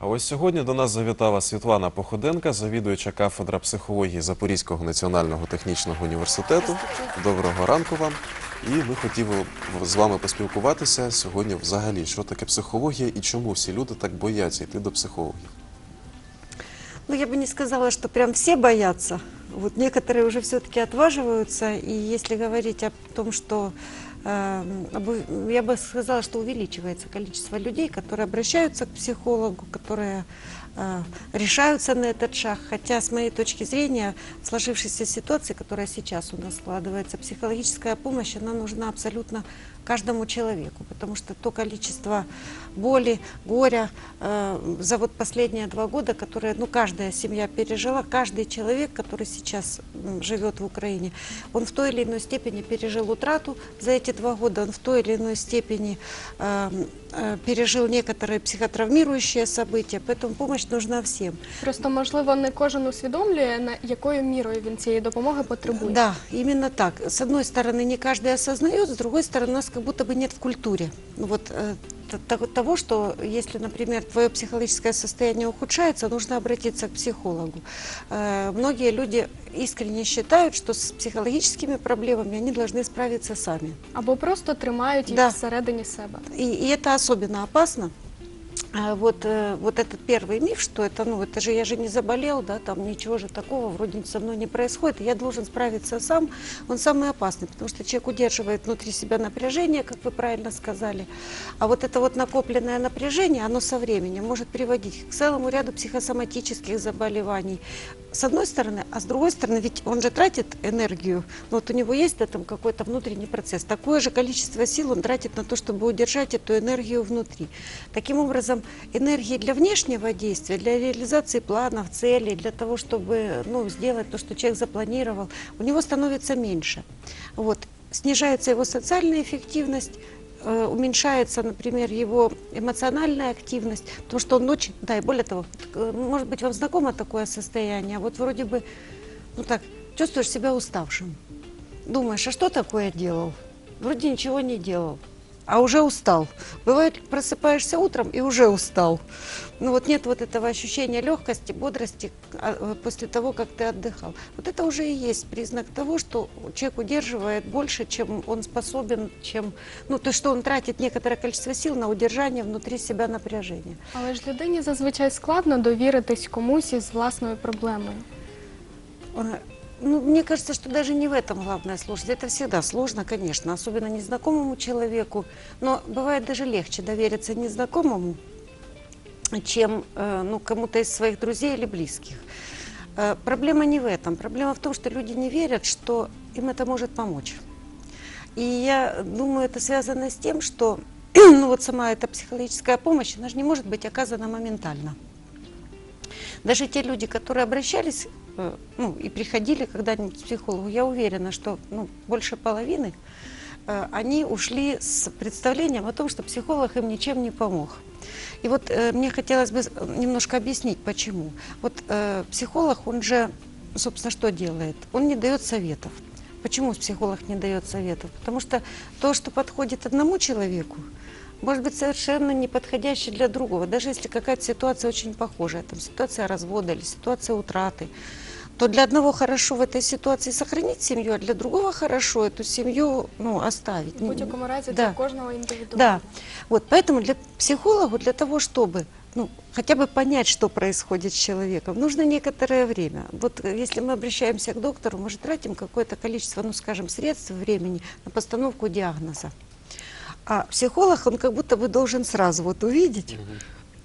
А ось сьогодні до нас завітала Світлана Походенка, завідуюча кафедра психології Запорізького національного технічного університету. Доброго ранку вам. І ми хотіли з вами поспілкуватися сьогодні взагалі, що таке психологія і чому всі люди так бояться йти до психологів. Ну, я бы не сказала, что прям все боятся. Вот некоторые уже все-таки отваживаются. И если говорить о том, что э, об- я бы сказала, что увеличивается количество людей, которые обращаются к психологу, которые э, решаются на этот шаг. Хотя, с моей точки зрения, в сложившейся ситуации, которая сейчас у нас складывается, психологическая помощь, она нужна абсолютно каждому человеку, потому что то количество боли, горя э, за вот последние два года, которые ну, каждая семья пережила, каждый человек, который сейчас живет в Украине, он в той или иной степени пережил утрату за эти два года, он в той или иной степени э, э, пережил некоторые психотравмирующие события, поэтому помощь нужна всем. Просто можливо не кожен усвідомлює, на якою мірою він цієї допомоги потребує. Да, именно так. С одной стороны, не каждый осознает, с другой стороны, у нас как будто бы нет в культуре. Ну Вот э, т- т- того, что если, например, твое психологическое состояние ухудшается, нужно обратиться к психологу. Э, Многие люди искренне считают, что с психологическими проблемами они должны справиться сами. Або просто тримають їх Да. всередині себе. И, и это особенно опасно. А Вот, э, вот этот первый миф, что это, ну, это же я же не заболел, да, там ничего же такого вроде со мной не происходит, я должен справиться сам, он самый опасный, потому что человек удерживает внутри себя напряжение, как вы правильно сказали, а вот это вот накопленное напряжение, оно со временем может приводить к целому ряду психосоматических заболеваний, с одной стороны, а с другой стороны, ведь он же тратит энергию, ну, вот у него есть да, там какой-то внутренний процесс, такое же количество сил он тратит на то, чтобы удержать эту энергию внутри. Таким образом, энергии для внешнего действия, для реализации планов, целей, для того, чтобы ну, сделать то, что человек запланировал, у него становится меньше. Вот. Снижается его социальная эффективность, уменьшается, например, его эмоциональная активность, потому что он очень, да, и более того, э, может быть, вам знакомо такое состояние, вот вроде бы, ну так, чувствуешь себя уставшим, думаешь, а что такое делал? Вроде ничего не делал, а уже устал. Бывает, просыпаешься утром и уже устал. Ну вот нет вот этого ощущения легкости, бодрости а, э, после того, как ты отдыхал. Вот это уже и есть признак того, что человек удерживает больше, чем он способен, чем, ну то, есть, что он тратит некоторое количество сил на удержание внутри себя напряжения. Але ж людині зазвичай складно довіритись комусь із власною проблемою. Ну, мне кажется, что даже не в этом главная сложность. Это всегда сложно, конечно, особенно незнакомому человеку. Но бывает даже легче довериться незнакомому, чем э, ну, кому-то из своих друзей или близких. Э, Проблема не в этом. Проблема в том, что люди не верят, что им это может помочь. И я думаю, это связано с тем, что ну, вот сама эта психологическая помощь, она же не может быть оказана моментально. Даже те люди, которые обращались ну, и приходили когда-нибудь к психологу, я уверена, что ну, больше половины, э, они ушли с представлением о том, что психолог им ничем не помог. И вот э, мне хотелось бы с- немножко объяснить, почему. Вот э, психолог, он же, собственно, что делает? Он не дает советов. Почему психолог не дает советов? Потому что то, что подходит одному человеку, может быть совершенно не подходящий для другого. Даже если какая-то ситуация очень похожая, там ситуация развода или ситуация утраты, то для одного хорошо в этой ситуации сохранить семью, а для другого хорошо эту семью ну, оставить. В будь-якому разі Да. для кожного індивідуально. Да, вот поэтому для психологу, для того, чтобы ну, хотя бы понять, что происходит с человеком, нужно некоторое время. Вот э, если мы обращаемся к доктору, мы же тратим какое-то количество, ну, скажем, средств, времени на постановку диагноза. А психолог, он как будто бы должен сразу вот увидеть,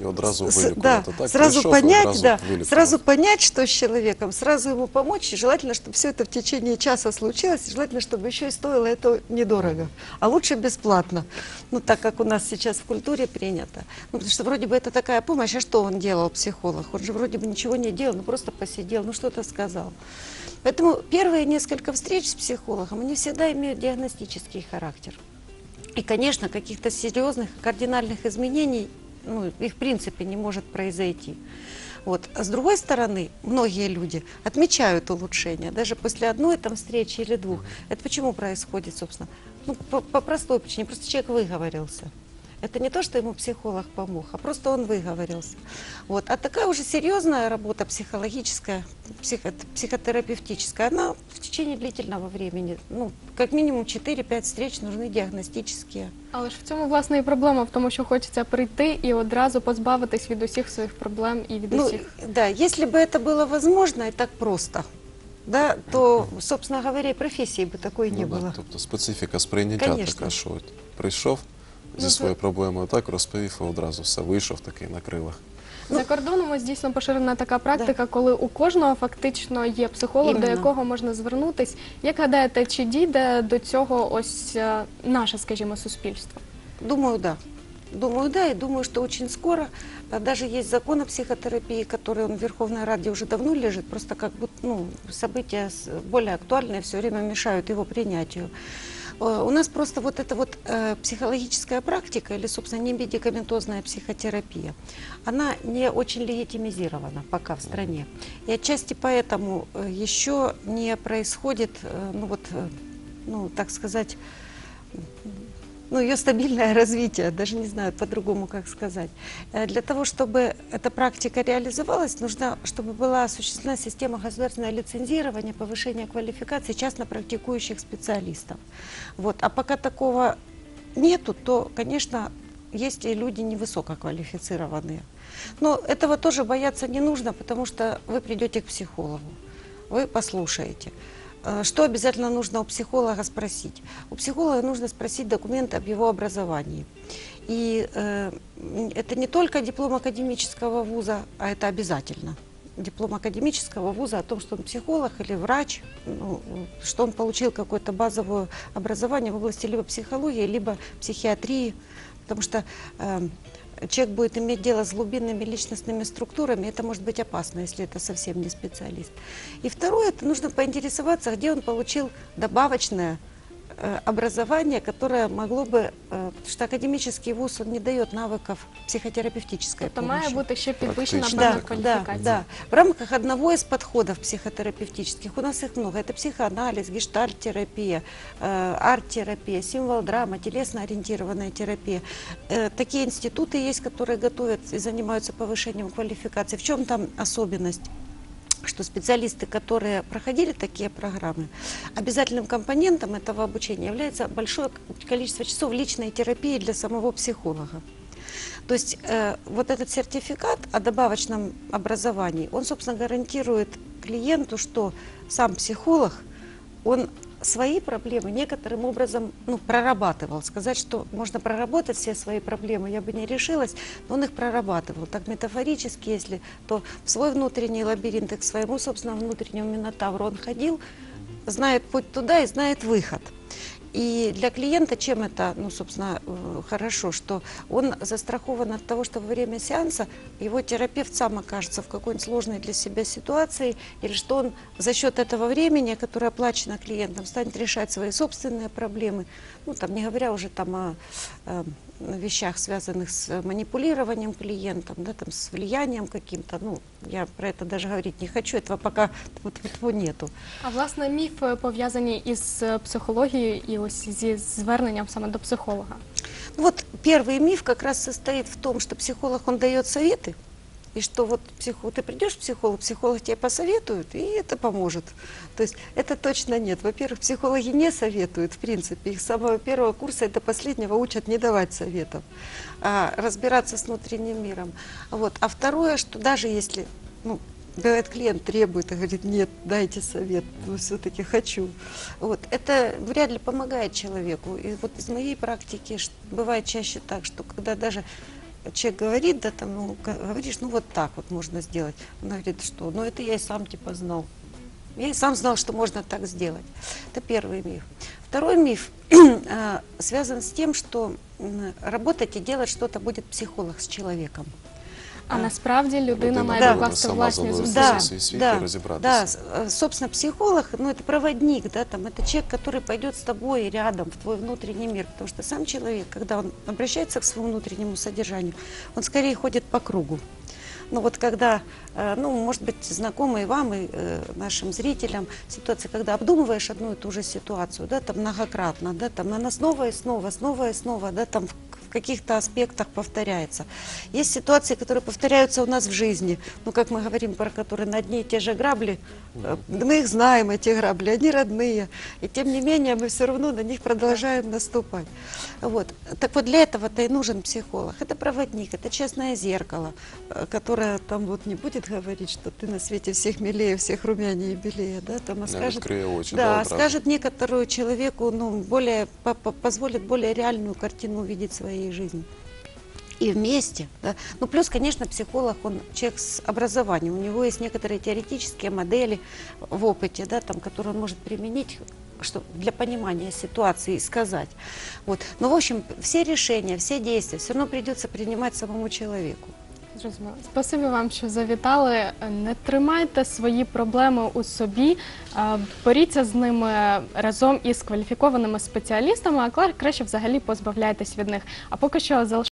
І одразу с- вилікувати. да, так? сразу Прийшов, понять, одразу да, вилікував. сразу понять, что с человеком, сразу ему помочь, и желательно, чтобы все это в течение часа случилось, и желательно, чтобы еще и стоило это недорого, а лучше бесплатно, ну, так как у нас сейчас в культуре принято. Ну, потому что вроде бы это такая помощь, а что он делал, психолог? Он же вроде бы ничего не делал, ну, просто посидел, ну, что-то сказал. Поэтому первые несколько встреч с психологом, они всегда имеют диагностический характер. И, конечно, каких-то серьезных кардинальных изменений, ну, их в принципе не может произойти. Вот. А с другой стороны, многие люди отмечают улучшения, даже после одной там встречи или двух. Это почему происходит, собственно? Ну, по, по простой причине, просто человек выговорился. Это не то, что ему психолог помог, а просто он выговорился. Вот. А такая уже серьезная работа психологическая, психо- психотерапевтическая, она в течение длительного времени, ну, как минимум 4-5 встреч нужны диагностические. Але ж в цьому власне і проблема в тому, що хочеться прийти і одразу позбавитись від усіх своїх проблем і від Ну, усіх. да, если бы это было возможно и так просто, да, то, собственно говоря, и профессии бы такой не Ну, да, было. Тобто специфіка сприйняття Конечно. така, що от прийшов зі Ну, це- своєю проблемою, так розповів і одразу все, вийшов такий на крилах. За кордоном ось дійсно поширена така практика, коли у кожного фактично є психолог, до Іменно. якого можна звернутись. Як гадаєте, чи дійде до цього ось е, наше, скажімо, суспільство? Думаю, да. Думаю, да, и думаю, что очень скоро. А Даже есть закон о психотерапии, который он в Верховной Раде уже давно лежит, просто как бы ну, события с- более актуальные все время мешают его принятию. Э, У нас просто вот эта вот э, психологическая практика, или, собственно, не медикаментозная психотерапия, она не очень легитимизирована пока в стране. И отчасти поэтому э, еще не происходит, ну вот, ну, так сказать, ну, ее стабильное развитие, даже не знаю по-другому, как сказать. Э, Для того, чтобы эта практика реализовалась, нужно, чтобы была осуществлена система государственного лицензирования, повышения квалификации частно практикующих специалистов. Вот. А пока такого нету, то, конечно, есть и люди невысококвалифицированные. Но этого тоже бояться не нужно, потому что вы придете к психологу, вы послушаете. Э, Что обязательно нужно у психолога спросить? У психолога нужно спросить документы об его образовании. И э, это не только диплом академического вуза, а это обязательно. Диплом академического вуза о том, что он психолог или врач, ну, что он получил какое-то базовое образование в области либо психологии, либо психиатрии. Потому что э, человек будет иметь дело с глубинными личностными структурами, это может быть опасно, если это совсем не специалист. И второе, это нужно поинтересоваться, где он получил добавочное образование, которое могло бы, э, потому что академический вуз, он не дает навыков психотерапевтической Тобто має помощи. бути ще підвищена Практично, певна Да, такая. да, кваліфікація. да. В рамках одного из подходов психотерапевтических, у нас их много, это психоанализ, гештальт-терапия, э, арт-терапия, символ-драма, телесно-ориентированная терапия. Э, такие институты есть, которые готовят и занимаются повышением квалификации. В чем там особенность? Что специалисты, которые проходили такие программы, обязательным компонентом этого обучения является большое количество часов личной терапии для самого психолога. То есть э, вот этот сертификат о добавочном образовании, он, собственно, гарантирует клиенту, что сам психолог, он свои проблемы некоторым образом ну, прорабатывал. Сказать, что можно проработать все свои проблемы, я бы не решилась, но он их прорабатывал. Так метафорически, если, то в свой внутренний лабиринт и к своему собственному внутреннему минотавру он ходил, знает путь туда и знает выход. И для клиента чем это, ну, собственно, э, хорошо, что он застрахован от того, что во время сеанса его терапевт сам окажется в какой-нибудь сложной для себя ситуации, или что он за счет этого времени, которое оплачено клиентом, станет решать свои собственные проблемы, ну, там, не говоря уже там о э, вещах, связанных с манипулированием клиентом, да, там, с влиянием каким-то, ну, я про это даже говорить не хочу, этого пока вот, вот, нету. А власне міф е, пов'язаний із е, психологією і ось зі зверненням саме до психолога. Ну Вот первый миф как раз состоит в том, что психолог, он дает советы, и что вот психо... ты придешь к психологу, психолог тебе посоветует, и это поможет. То есть это точно нет. Во-первых, психологи не советуют, в принципе. Их с самого первого курса и до последнего учат не давать советов, а разбираться с внутренним миром. Вот. А второе, что даже если ну, Бывает, клиент требует и говорит, нет, дайте совет, ну, все-таки хочу. Вот. Это вряд ли помогает человеку. И вот из моей практики бывает чаще так, что когда даже человек говорит, да, там, ну, говоришь, ну, вот так вот можно сделать. Он говорит, что, ну, это я и сам, типа, знал. Я и сам знал, что можно так сделать. Это первый миф. Второй миф э, связан с тем, что работать и делать что-то будет психолог с человеком. А А. насправді людина Людина має повинна докласти сама власні заносити зусилля. Да. свій світ и разобраться. Да, с- э, собственно, психолог, ну, это проводник, да, там, это человек, который пойдет с тобой рядом в твой внутренний мир, потому что сам человек, когда он обращается к своему внутреннему содержанию, он скорее ходит по кругу. Ну вот когда, э, ну, может быть, знакомые вам и э, нашим зрителям ситуация, когда обдумываешь одну и ту же ситуацию, да, там многократно, да, там она снова и снова, снова и снова, да, там в, каких-то аспектах повторяется. Есть ситуации, которые повторяются у нас в жизни, ну, как мы говорим, про которые на одни и те же грабли, э, мы их знаем, эти грабли, они родные, и тем не менее мы все равно на них продолжаем наступать. Вот. Так вот для этого-то и нужен психолог. Это проводник, это честное зеркало, э, которое там вот не будет говорить, что ты на свете всех милее, всех румянее и белее, да, там, а Не скажет, відкриє очі, да, да, одразу. скажет некоторую человеку, ну, более, по- по- позволит более реальную картину увидеть своей жизни. И вместе, да. Ну, плюс, конечно, психолог, он человек с образованием, у него есть некоторые теоретические модели в опыте, да, там, которые он может применить что, для понимания ситуации сказать. Вот. Но, в общем, все решения, все действия все равно придется принимать самому человеку. Зрозуміло. Спасибі вам, що завітали. Не тримайте свої проблеми у собі, боріться з ними разом із кваліфікованими спеціалістами, а краще взагалі позбавляйтесь від них. А поки що залишайтеся